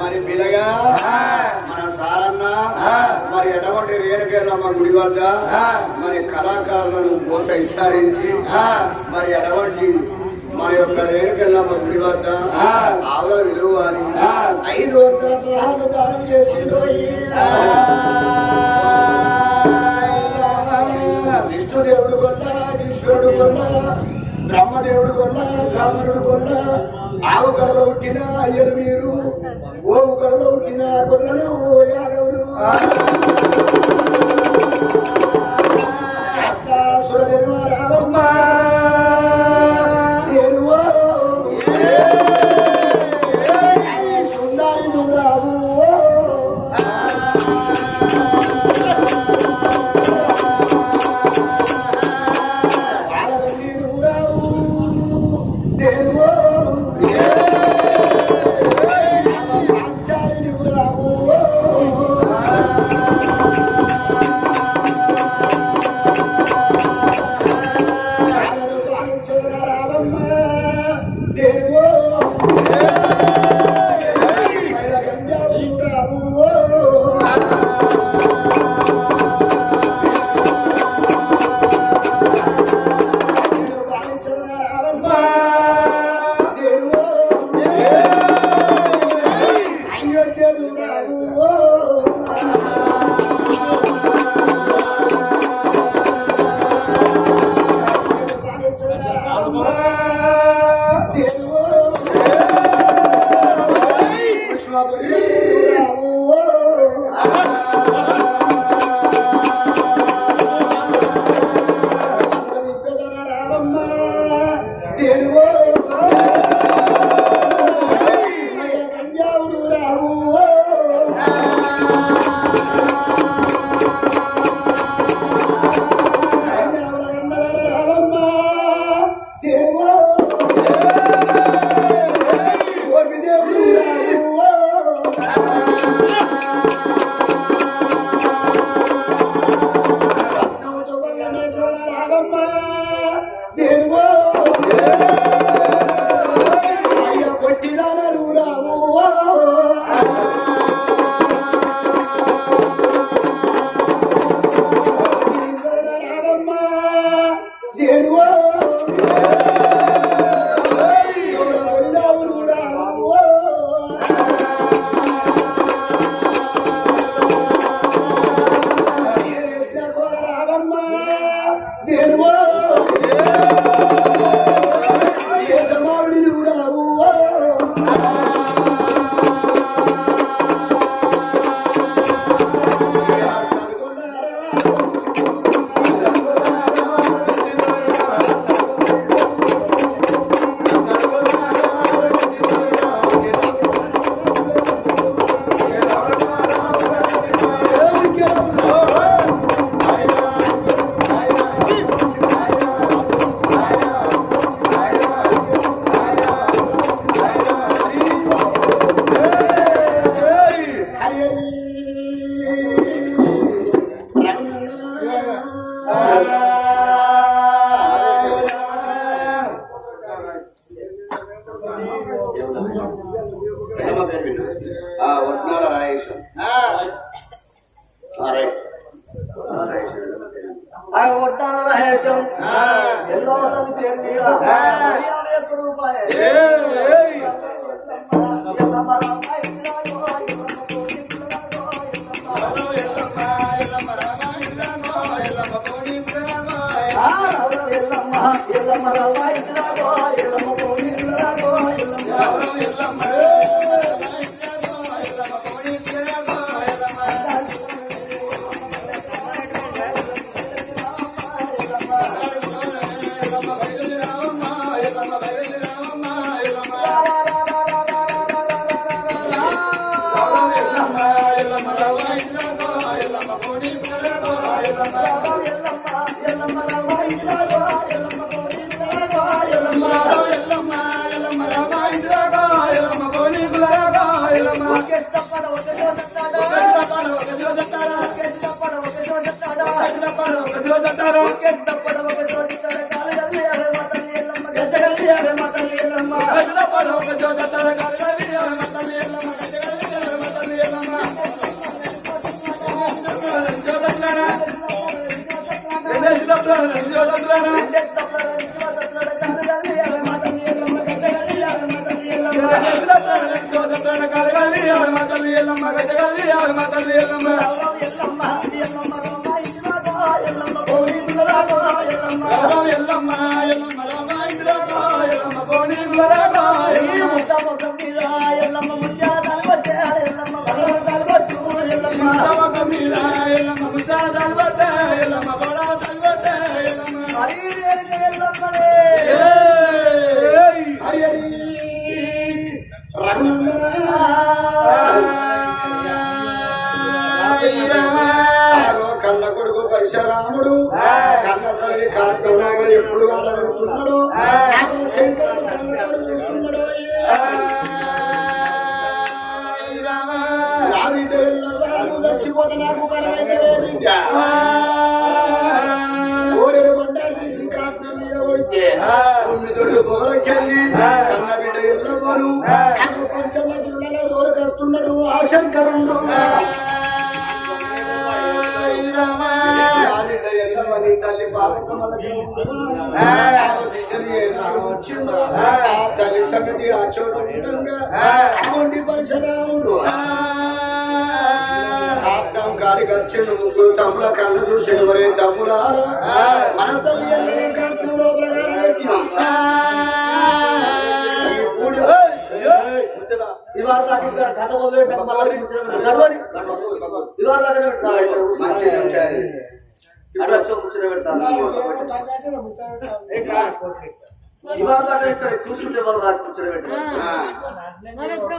మరి పిల్లగా మన సారన్న మరి ఎటువంటి రేణుకెళ్ళమ్మ గుడి వద్ద మరి కళాకారులను ప్రోత్సహించి మరి ఎటువంటి మన యొక్క రేణుకెళ్ళమ్మ గుడి వద్ద ఆవుల విలువ అని ఐదు వందల పదహారు దానం చేసి విష్ణుదేవుడు కొల్ల ఈశ్వరుడు కొల్ల బ్రహ్మదేవుడు కొల్ల రాముడు కొల్ల ఆవు కడలో పుట్టిన అయ్యరు మీరు ఓవు కడలో పుట్టిన కొల్లను యాదవులు. అక్క సురదేవ రామమ్మ పరశురాముడు కన్న తల్లి కార్తీక ఎప్పుడు శంకరుడు చూస్తున్నాడు చచ్చిపోతే నాకు పరమైతే పొగలకెళ్ళి కన్న బిడ్డ ఎల్లవారు. కొంచెం జిల్లాలో దూరకొస్తున్నాడు ఆ. తల్లి వచ్చిందో సంగతి ఆ చోటు ఉండగా పరశురాముడు కాడికి వచ్చిన ముగ్గురు తమ్ముల కళ్ళు చూసిన వరే తమ్ముడా మన తల్లి పెట్టినాం ఇవాళ దాకా కథ మొదలు మళ్ళీ ఇవాళ దాకా మంచిది. అట్లా కూర్చొని పెడతాను కూర్చుంటే వాళ్ళు రాత్రి కూర్చొని పెట్టారు మరి ఎప్పుడో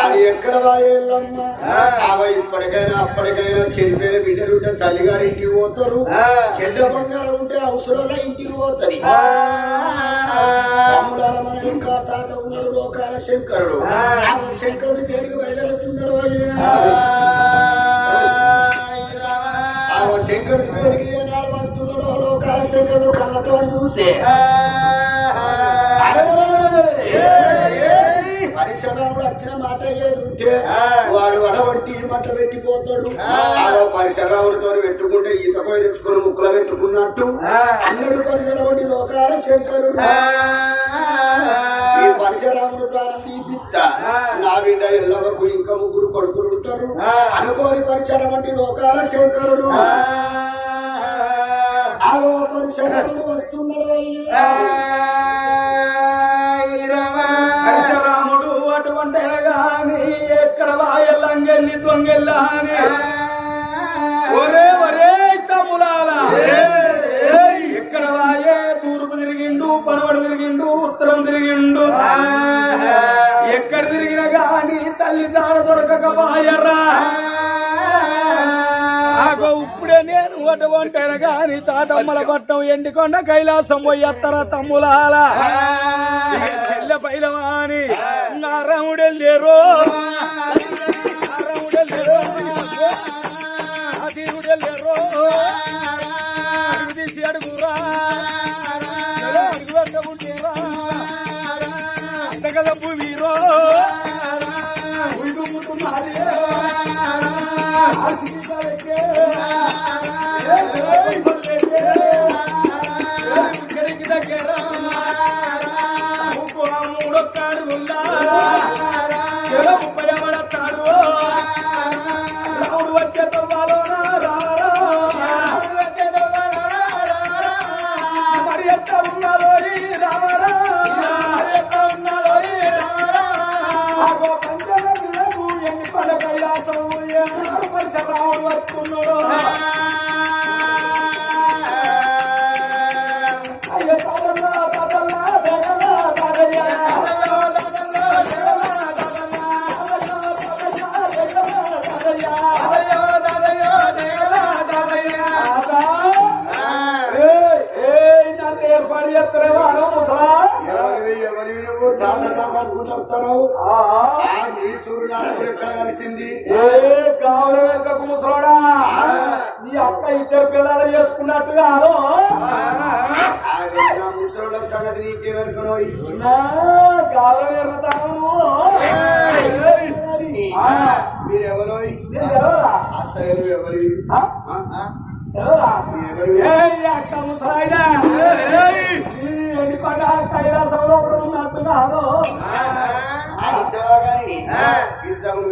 అది ఎక్కడ అవ ఇప్పటికైనా అప్పటికైనా చెడిపోయిన బిడ్డలుంటే తల్లిగారి ఇంటికి పోతారు. చెడ్డ బంగారం ఉంటే అవసరంలో ఇంటికి మన ఇంకా తాత ఉన్నాడు లోకాల శంకరుడు. శంకరుడి పేరుకి బయలుతున్నాడు ఆ. శంకరుడి పేరుకి ఏనాడు వస్తున్నాడో లోకాల శంకరుడు కళ్ళతో చూసే పరిసరాలు వచ్చిన మాట ఏదుంటే వాడు వడబట్టి మట్ట పెట్టిపోతాడు. ఆ. పరిసరాలతో పెట్టుకుంటే ఈత పోయి తెచ్చుకుని ముక్కలు పెట్టుకున్నట్టు అన్నడు పరిసరవంటి లోకాల శంకరుడు ఈ పరిసరాముడు ప్రాణం తీపిత్త నా బిడ్డ ఎల్లవకు ఇంకా ముగ్గురు కొడుకులు ఉంటారు. అనుకోని పరిసరం వంటి లోకాల శంకరుడు ఆగో పరిసరాలు వస్తున్నాడు వాయల్లంగెల్లి దొంగెల్లాని ఒరే ఒరే తమ్ములాల ఎక్కడ వాయే? తూర్పు తిరిగిండు పడవడు తిరిగిండు ఉత్తరం తిరిగిండు. ఎక్కడ తిరిగినా గాని తల్లి దాడ దొరకక వాయర్రా ఆగో ఇప్పుడే నేను అటువంటి గాని తాతమ్మల పట్టం ఎండికొండ కైలాసం పోయత్తరా తమ్ములాల చెల్లె పైలవాని నారాముడెళ్ళేరో నారాముడెళ్ళేరో Yeah. పంచాయతీ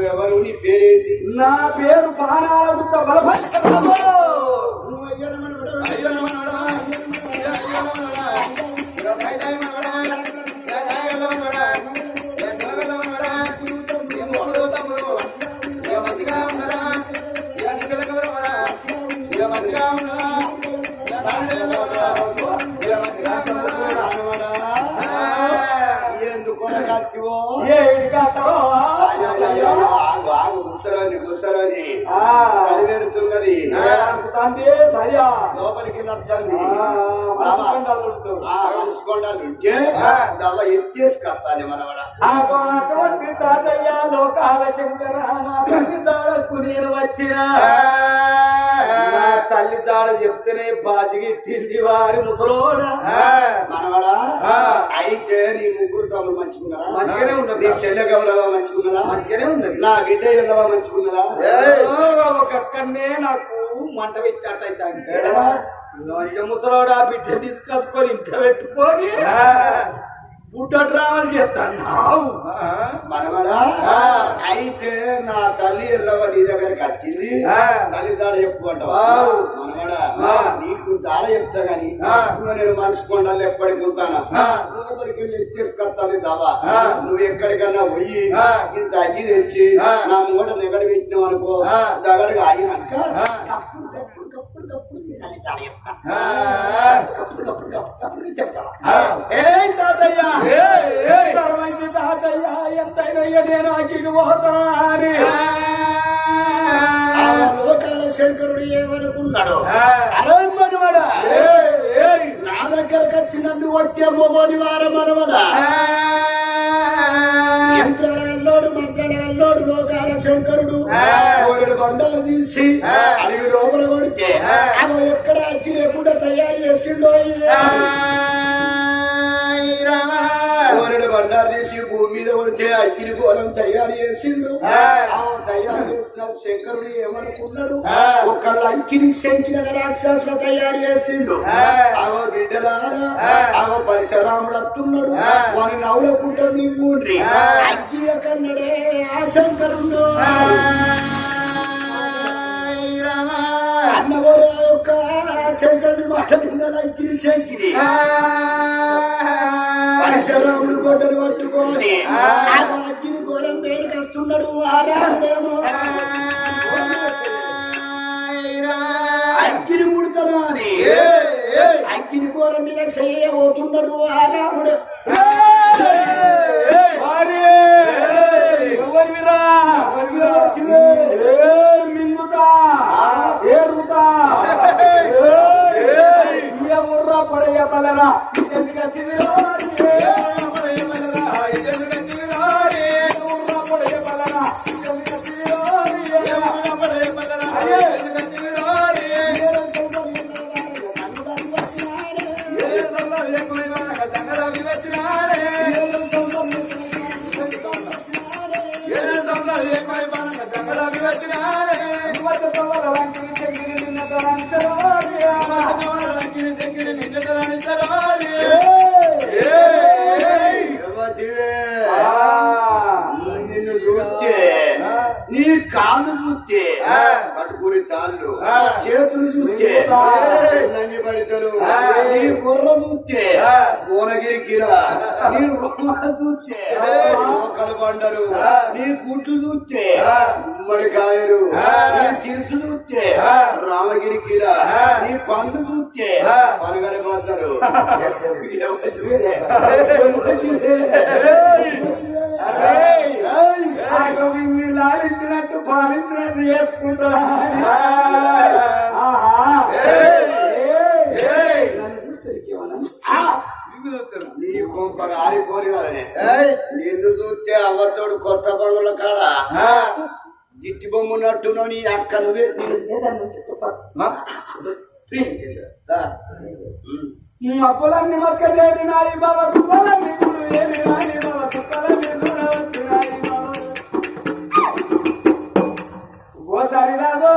ఎవరు నీ పేరేంటి నా పేరు బాణాల గుట్ట బలపడ్డాడు మనసుకుంటాడు ఉంటే మనవడ? అటువంటి తాతయ్య లోకాల నేను వచ్చిన. తల్లి దాడ చెప్తేనే బాజిగిట్టింది వారి ముసలోడ. మనవడా. అయితే నీ ముగ్గురు తమ్ముడు మంచుకున్నారా మంచిగానే ఉన్నారు. నీ చెల్లె గౌరవ మంచుకున్నారా మంచిగానే ఉన్నది నా బిడ్డ ఎల్లవ మంచుకున్నారా ఒక్కనే నాకు మంట పెట్టినట్టయితే ముసలాడు ఆ బిడ్డ తీసుకొచ్చుకొని ఇంట పెట్టుకొని బుడ్డ డ్రామాలు చేస్తాను మనవడా అయితే నా తల్లి ఎల్లవ నీ దగ్గరికి వచ్చింది. తల్లి దాడ చెప్పు అంటావా. మనవడా. నీకు దాడ చెప్తా గాని నేను మనసు కొండాలి ఎప్పటికి ఉంటాను? లోపలికి వెళ్ళి ఎత్తేసుకొస్తాను దావా. నువ్వు ఎక్కడికన్నా పోయి ఇంత అగ్గి తెచ్చి నా మూట నెగడి పెట్టినావు అనుకో దగడిగా ఆగినాక చెప్తా. వచ్చే మొగోని వారం మనవడా యంత్రాల వల్లోడు మంత్రాల వల్లోడు లోకాల శంకరుడు కోరిడు బండాలు తీసి అడవి లోపల కొడితే అవి ఎక్కడ అగ్గి లేకుండా తయారు చేసిండో కోరిడు బండారు తీసి భూమి మీద కొడితే అగ్గిని గోళం తయారు చేసిండు. తయారు చేసిన శంకరుడు ఏమనుకున్నాడు? ఒక లంకిని శంకిన రాక్షసులు తయారు చేసిండు. అవో బిడ్డలారా అవో పరిశరాముడు అత్తున్నాడు. వాని నవ్వుల పుట్ట నింగుండ్రి అగ్గి కన్నడే ఆ. శంకరుడు అన్నవాడు యొక్క శంకరుడి మాట మీద లంకిని శంకిని. పరిశరాముడు గొడ్డలు పట్టుకొని అగ్గిని ఘోరం వేడికి వస్తున్నాడు ముడతాను అని అగ్గిని ఘోరం మీద చేయబోతున్నాడు ఆ రాముడు. మింగుతా ఏరుతా ఏ. ఊర్రా పడయ్య పలరా ఎందుకు లాలించినట్టు పాలించినట్టు చేసుకుంటా నీ చూస్తే అవ్వతోడు కొత్త బంగుల కాడ జిట్టి బొమ్మున్నట్టు నీ అక్క నువ్వే అప్పులన్నీ మక్క చేరినాయి బాబా కుప్పలన్నీ ఇప్పుడు ఏమినాయి బాబా కుప్పలన్నీ దూరవచ్చినాయి బాబా. ఓసారి రాబో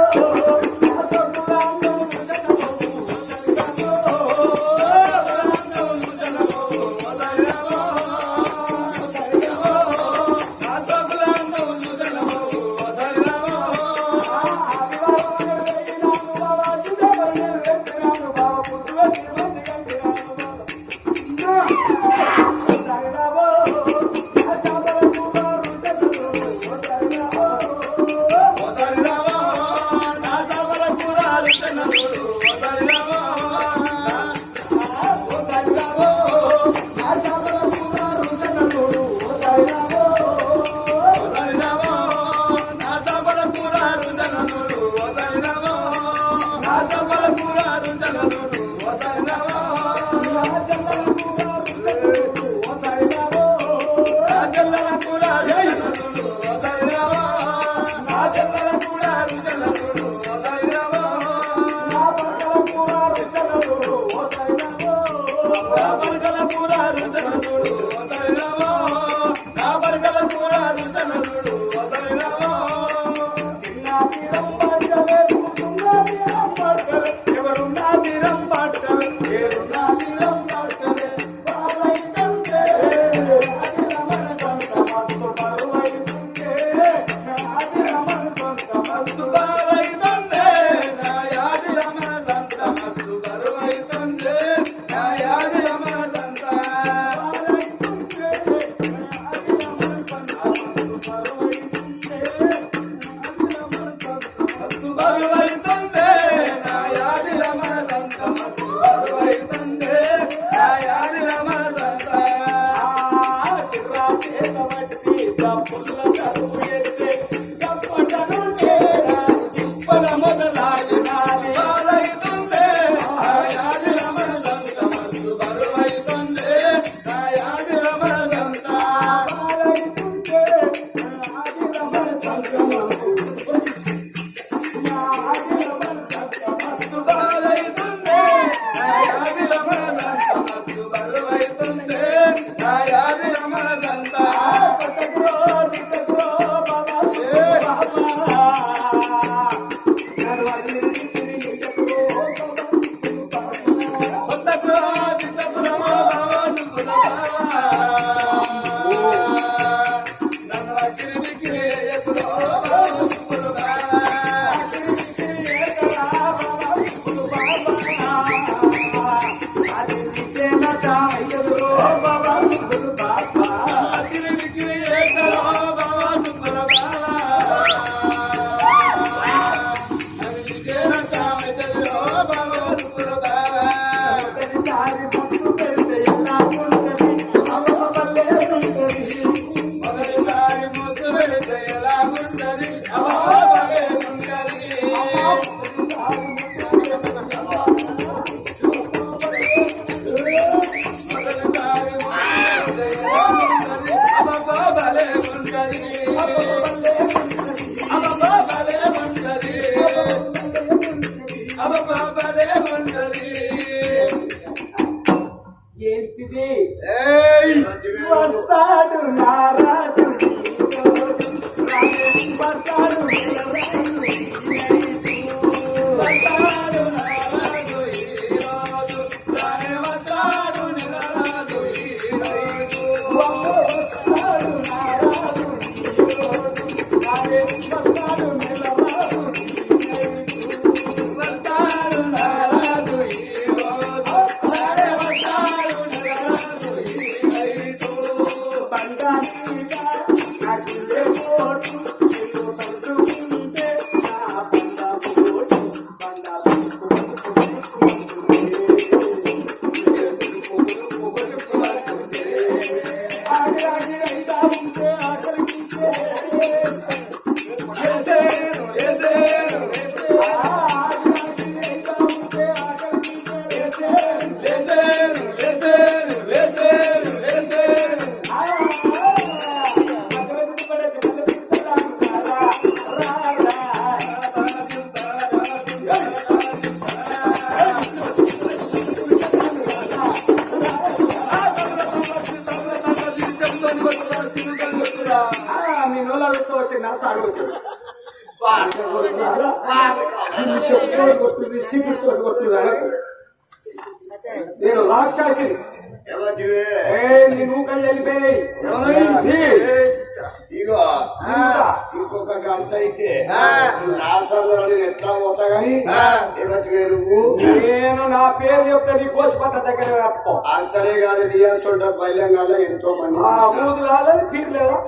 అసలే కాదు నియాసుంట బైలంగాల్లో ఎంతో మంది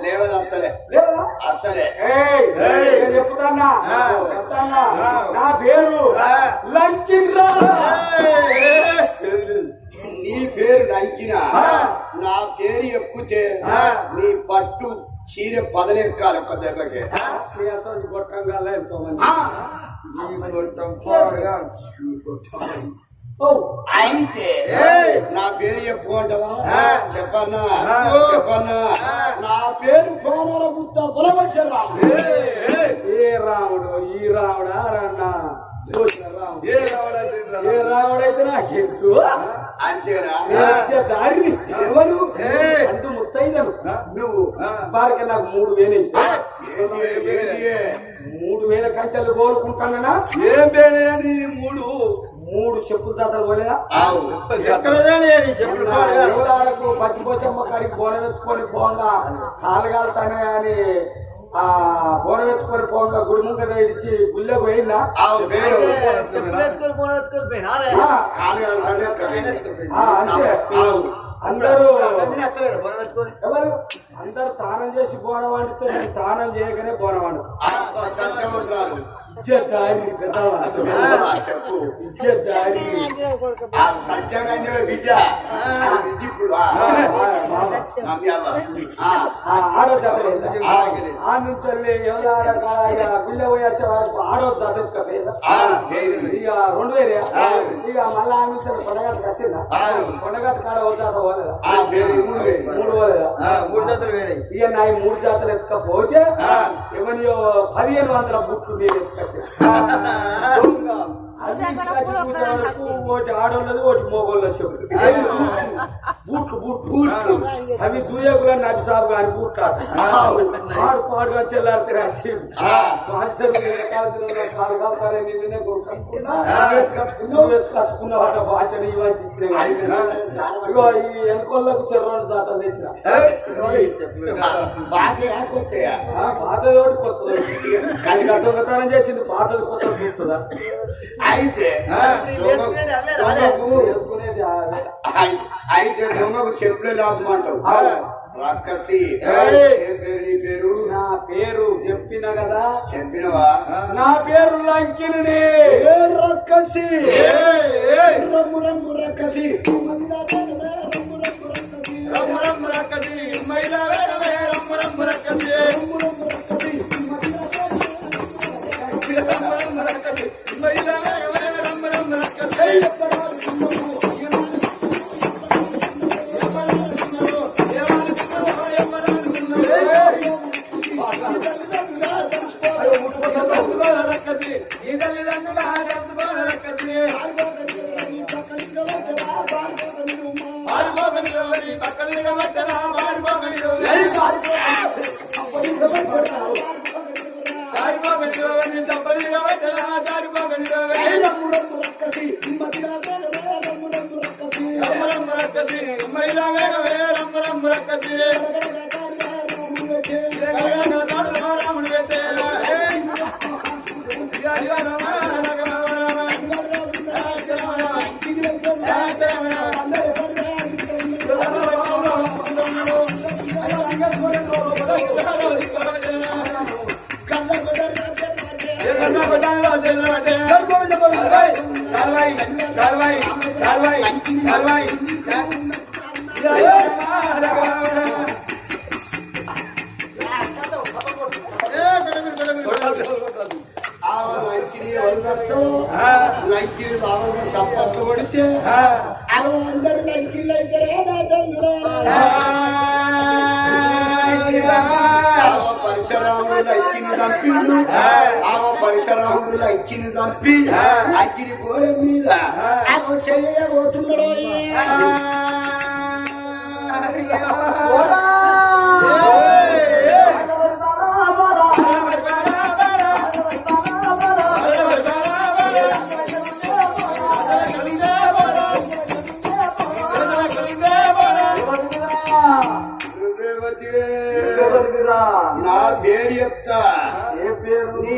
లేవదు అసలే. అసలే. ఏయ్, నేను చెప్తాన్నా. చెప్తాన్నా. నా పేరు నీ పేరు లంకిన నా పేరు ఎక్కితే నీ పట్టు చీర పదనెక్కాలి ఒక్క దెబ్బకి. నీ అసలు గొట్టంగా ఎంతో మంది అయితే. నా పేరు చెప్పుకుంటావా చెప్పన్నా? చెప్పన్నా? నా పేరు కోనల గుత్త పొలవచ్చరా ఏ రాముడు ఈ రాముడా రన్నా చూసిన రాముడు ఏ రాముడైతే నాకెందుకు దారి? ఎవరు? అంటూ ముత్తైదను. నువ్వు? వారికి నాకు మూడు వేలు? మూడు వేల కంచెలు కోరుకుంటానా ఏం పేరు మూడు? మూడు చెప్పులు తాతలు పోలేదా. ఎవరాడకు పచ్చిపోసమ్మ కాడికి బోనం ఎత్తుకొని పోగా. కాలు కాలుతానే అని ఆ బోనం ఎత్తుకొని పోగా గుడి ముంగట ఇచ్చి గుళ్ళే పోయినా. అంతే. అందరూ ఎవరు? అందరు తానం చేసి బోనం వండితే నేను తానం చేయకనే బోనం వండు ఆ, సత్యవంతురాలు. ఇచ్చేదారి పెద్దవా ఆ, చెప్పు. ఇచ్చేదారి ఆ సత్యంగా విద్య. ఆ విద్య ఇప్పుడు ఆ, ఆ, మీ అవ్వ. ఆ, ఆ ఆడో ఎవరు గుళ్ళే పోయి వచ్చే. ఇక రెండు వేరే? ఇక మళ్ళా ఆ నుంచి కొండగట్టుకు వచ్చిందా. కొండగట్టు కాడ పోలేదా? మూడు పోలేదా? మూడు జాతలు వేరే. ఇక నా ఈ మూడు జాతరలు ఎత్తుకపోతే ఎవరియో పదిహేను వందల బుట్లు నేను ఎత్తుకొచ్చా అది ఇంటికి వచ్చి చూసే వరకు ఒకటి ఆడోళ్ళది ఒకటి మోగోళ్ళ చెవులు బూట్లు బూట్లు బూట్లు అవి దూయకుల నటి సాగు కానీ బూట్లు ఆట పాడు పాడుగా ఇగో ఈ ఎన్కోళ్ళకు చెర్రోడు దాతలు తెచ్చిన కానీ దొంగతనం చేసింది పాతది కొత్తది చూస్తుందా అయితే అయితే దొంగకు చెప్పులే లాభమంటావు రక్కసి పేరు నీ పేరు నా పేరు చెప్పిన కదా చెప్పినవా నా పేరు లంకిని రక్కసి రమ్ము రమ్ము రక్కసి రమ్ము రమ్ము రక్కసి రమ్ము రమ్ము రక్కసి రమ్ము రమ్ము రమ్ము రమ్ము రక్కసి పరిసరాముడు లంకిని చంపిండు ఆవ పరిసరాముడు లంకిని చంపి అగ్గిని గోడ మీద చేయబోతున్నాడు చెప్తా ఏ పేరు నీ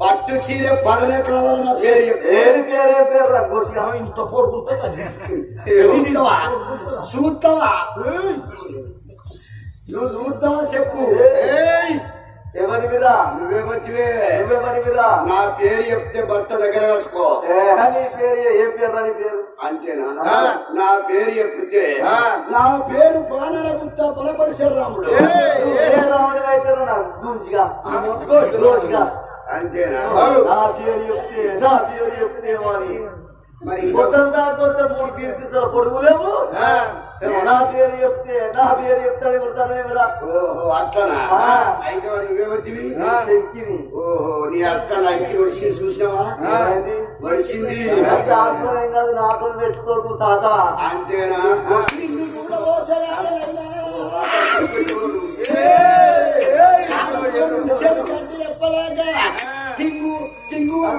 పట్టు చీర పదనెక్కడ నా పేరు ఏది పేరు ఏ పేరు రా? కోసిగా ఇంత పొడుకుంటుంది చూస్తావా? చూస్తావా నువ్వు చూస్తావా చెప్పు. ఏయ్ ఎవరిదిరా నువ్వేవతివే నువ్వెవరిదిరా నా పేరు చెప్తే బట్ట దగ్గర కట్టుకో. నీ పేరు ఏ పేరు రా నీ పేరు? అంతేనా? నా పేరు చెప్తే. నా పేరు పానాల గుత్త బలపరిచారు రాముడు. ఏ రాముడి అయితే నాకు దూచిగా రోజుగా అంతేనా? నా పేరు చెప్తే నా పేరు చెప్తే కొత్త మూడు పీసెస్ పొడుగు లేవు ఆ, నా పేరు చెప్తే నా పేరు చెప్తాను కొడతానే కదా ఓహో అట్లనా ఆ. అయితే మరి నువ్వేవతివి శంకిని ఓహో నీ అక్క నా ఇంటికి వచ్చి చూసినావా ఏంది? వచ్చింది నాకు ఆత్మనేం కాదు నాకు పెట్టుకోకు తాత అంతేనా టింగు టింగు. ఆ